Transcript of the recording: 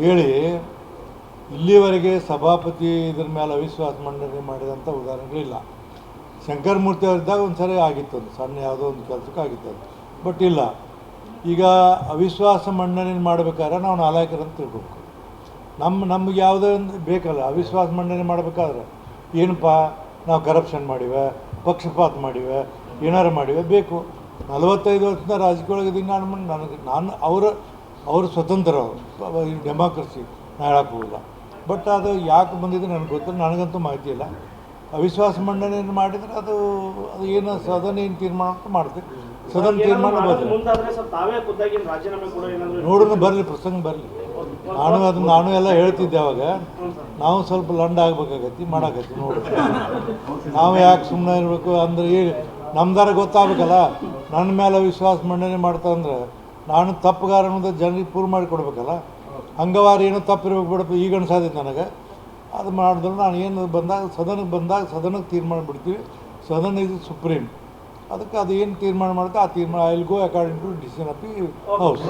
ಕೇಳಿ, ಇಲ್ಲಿವರೆಗೆ ಸಭಾಪತಿ ಇದ್ರ ಮೇಲೆ ಅವಿಶ್ವಾಸ ಮಂಡನೆ ಮಾಡಿದಂಥ ಉದಾಹರಣೆಗಳಿಲ್ಲ. ಶಂಕರಮೂರ್ತಿ ಅವರಿದ್ದಾಗ ಒಂದು ಸರಿ ಆಗಿತ್ತು ಅದು, ಸಣ್ಣ ಯಾವುದೋ ಒಂದು ಕೆಲಸಕ್ಕೆ ಆಗಿತ್ತು ಅದು. ಬಟ್ ಇಲ್ಲ, ಈಗ ಅವಿಶ್ವಾಸ ಮಂಡನೆ ಮಾಡಬೇಕಾದ್ರೆ ನಾವು ನಾಲಾಯಕರಂತ ತಿಳ್ಕೊಬೇಕು. ನಮ್ಮ ನಮ್ಗೆ ಯಾವುದೇ ಒಂದು ಬೇಕಲ್ಲ, ಅವಿಶ್ವಾಸ ಮಂಡನೆ ಮಾಡಬೇಕಾದ್ರೆ ಏನಪ್ಪ, ನಾವು ಕರಪ್ಷನ್ ಮಾಡಿವೆ, ಪಕ್ಷಪಾತ ಮಾಡಿವೆ, ಏನಾರು ಮಾಡಿವೆ, ಬೇಕು. ನಲವತ್ತೈದು ವರ್ಷದ ರಾಜಕೀಯೊಳಗಿದ್ದೀನಿ ನಾನು, ನನಗೆ, ನಾನು ಅವರ ಅವರು ಸ್ವತಂತ್ರ ಅವರು. ಡೆಮಾಕ್ರಸಿ ನಾ ಹೇಳೋಕ್ಕೋಗಿಲ್ಲ ಬಟ್ ಅದು ಯಾಕೆ ಬಂದಿದೆ ನನಗೆ ಗೊತ್ತಿಲ್ಲ ನನಗಂತೂ ಮಾಹಿತಿ ಇಲ್ಲ. ಅವಿಶ್ವಾಸ ಮಂಡನೆಯನ್ನು ಮಾಡಿದರೆ ಅದು ಅದು ಏನು ಸದನ ಏನು ತೀರ್ಮಾನ ಅಂತ ಮಾಡ್ತೀವಿ. ಸದನ ತೀರ್ಮಾನ ನೋಡೋಣ ಬರಲಿ ಪ್ರಸಂಗ ಬರಲಿ. ನಾನು ಅದನ್ನ ನಾನು ಎಲ್ಲ ಹೇಳ್ತಿದ್ದೆ ಅವಾಗ. ನಾವು ಸ್ವಲ್ಪ ಲಂಡ ಆಗ್ಬೇಕಾಗತ್ತಿ ಮಾಡಾಕತ್ತಿ ನೋಡಿ ನಾವು ಯಾಕೆ ಸುಮ್ಮನೆ ಇರಬೇಕು ಅಂದ್ರೆ ಈಗ ನಮ್ದಾರ ಗೊತ್ತಾಗಬೇಕಲ್ಲ. ನನ್ನ ಮೇಲೆ ವಿಶ್ವಾಸ ಮಂಡನೆ ಮಾಡ್ತಾ ಅಂದ್ರೆ ನಾನು ತಪ್ಪುಗಾರ ಅನ್ನೋದು ಜನರಿಗೆ ಪೂರ್ ಮಾಡಿ ಕೊಡ್ಬೇಕಲ್ಲ? ಅಂಗವಾರ ಏನೋ ತಪ್ಪಿರ್ಬೇಕು ಬಿಡಪ್ಪ ಈಗ ಅನ್ಸಾದಿತ್ತು ನನಗೆ. ಅದು ಮಾಡಿದ್ರು ನಾನು ಏನು ಬಂದಾಗ, ಸದನಕ್ಕೆ ಬಂದಾಗ ಸದನಕ್ಕೆ ತೀರ್ಮಾನ ಬಿಡ್ತೀವಿ. ಸದನ ಇದು ಸುಪ್ರೀಂ. ಅದಕ್ಕೆ ಅದು ಏನು ತೀರ್ಮಾನ ಮಾಡುತ್ತೆ ಆ ತೀರ್ಮಾನ I will go according to decision of the house